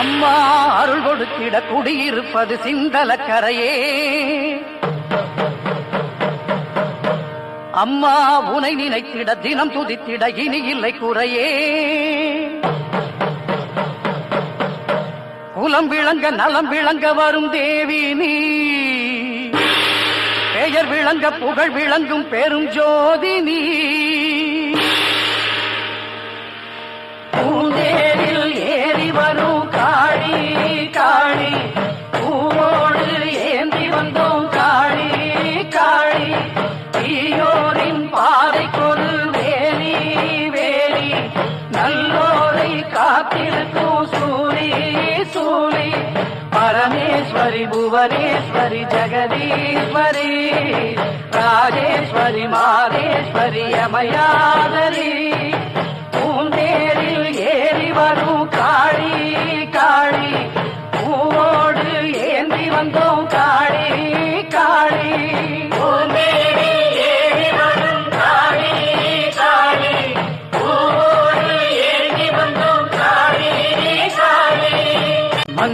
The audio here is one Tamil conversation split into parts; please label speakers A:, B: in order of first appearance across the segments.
A: அம்மா அருள் கொடுத்திட குடியிருப்பது சிந்தலக்கரையே. அம்மா உனை நினைத்திட தினம் துதித்திட இனி இல்லை குறையே. குலம் விளங்க நலம் விளங்க வரும் தேவி நீ. பெயர் விளங்க புகழ் விளங்கும் பெரும் ஜோதி நீ. நல்லோரை காத்திருக்கும் சூரி சூரி பரமேஸ்வரி புவனேஸ்வரி ஜெகதீஸ்வரி. ராஜேஸ்வரி மாதேஸ்வரி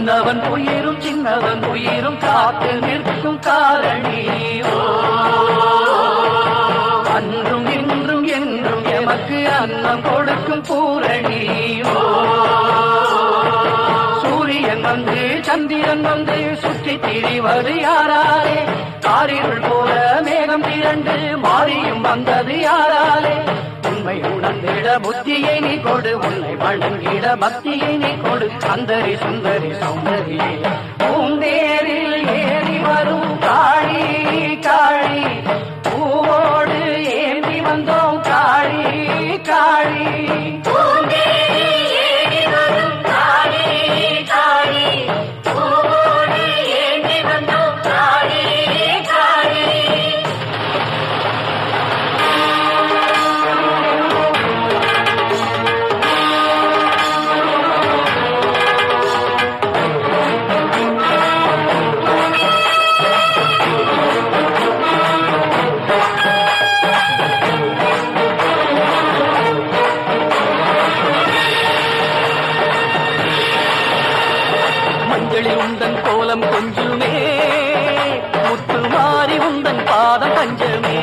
A: மன்னவன் உயிரும் சின்னவன் உயிரும் காத்து நிற்கும் காரணி. அன்றும் இன்றும் என்றும் எமக்கு அன்னம் கொடுக்கும் பூரணி. சூரியன் வந்து சந்திரன் வந்து சுற்றி திரிவது யாராலே? காரிருள் போல மேகம் திரண்டு மாறியும் வந்தது யாராலே? உண்மை உணர்ந்திட புத்தியை நீ கொடு உன்னை வணங்கிட பக்தியை நீ கொடு. சந்தரி சுந்தரி சௌந்தரியே பூந்தேரில் ஏறி வரும் காளி காளி. பூவோடு ஏந்தி வந்தோம் காளி காளி. உந்தன் பாதம் பஞ்சமே.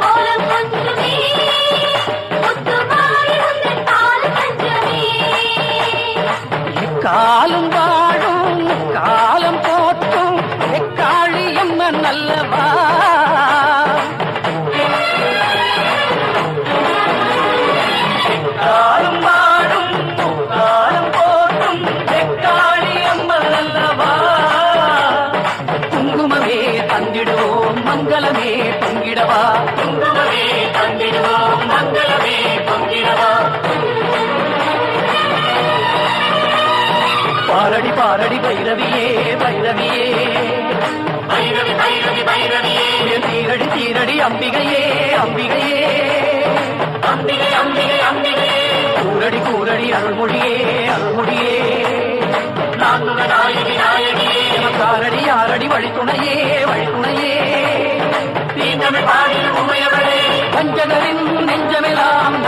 B: கோலம் கொஞ்சமே
A: குங்குமமே தந்திடுவோம் மங்களமே பொங்கிடவா பாரடி பாரடி பைரவியே பைரவியே.
B: பைரவி பைரவி பைரவியே
A: தீரடி தீரடி அம்பிகையே அம்பிகையே.
B: அம்பிகை அம்பிகை அம்பிகை
A: கூரடி கூரடி அருள்மொழியே.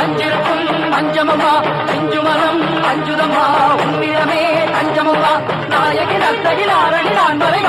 A: அஞ்சிருக்கும் அஞ்சமம்மா அஞ்சு மனம் அஞ்சுதம்மா உன்னிடமே தஞ்சமம்மா நாயகி நத்தகி நாரணி நான் வரை